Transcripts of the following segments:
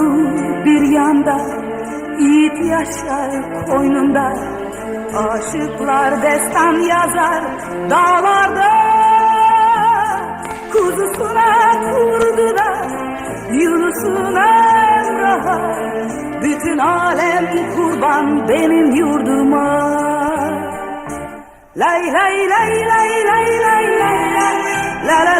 Anadolu bir yanda Yiğit yaşar koynunda Aşıklar destan yazar dağlarda Kuzusuna kurduna Yunus'una Emrah'a Bütün alem kurban benim yurduma Lay lay lay lay lay lay lay lay La la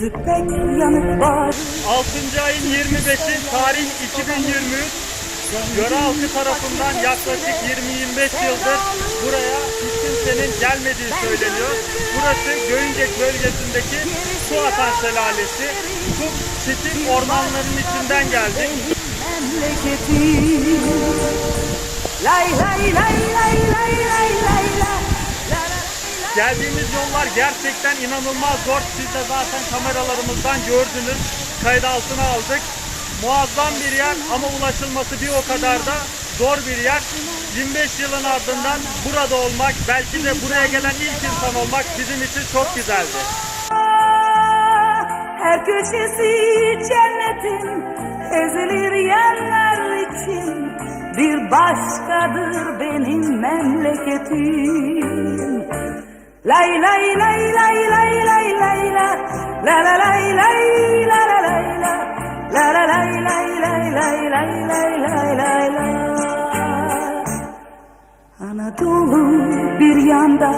Gözü pek yanık var 6. ayın 25'i tarih 2023 Göre halkı tarafından yaklaşık 20-25 yıldır buraya hiç kimsenin gelmediği söyleniyor. Burası Göyngeç bölgesindeki su atan şelalesi. Çok çetin ormanların içinden geldik. memleketim lay lay lay Geldiğimiz yollar gerçekten inanılmaz zor. Siz de zaten kameralarımızdan gördünüz. Kayıt altına aldık. Muazzam bir yer ama ulaşılması bir o kadar da zor bir yer. 25 yılın ardından burada olmak, belki de buraya gelen ilk insan olmak bizim için çok güzeldi. Her köşesi cennetin ezilir yerler için Bir başkadır benim memleketim Lay lay lay lay lay lay lay la La la lay lay la la lay la La la lay lay lay lay lay lay lay lay la Anadolu bir yanda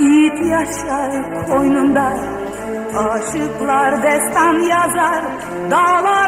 Yiğit yaşar koynunda Aşıklar destan yazar dağlarda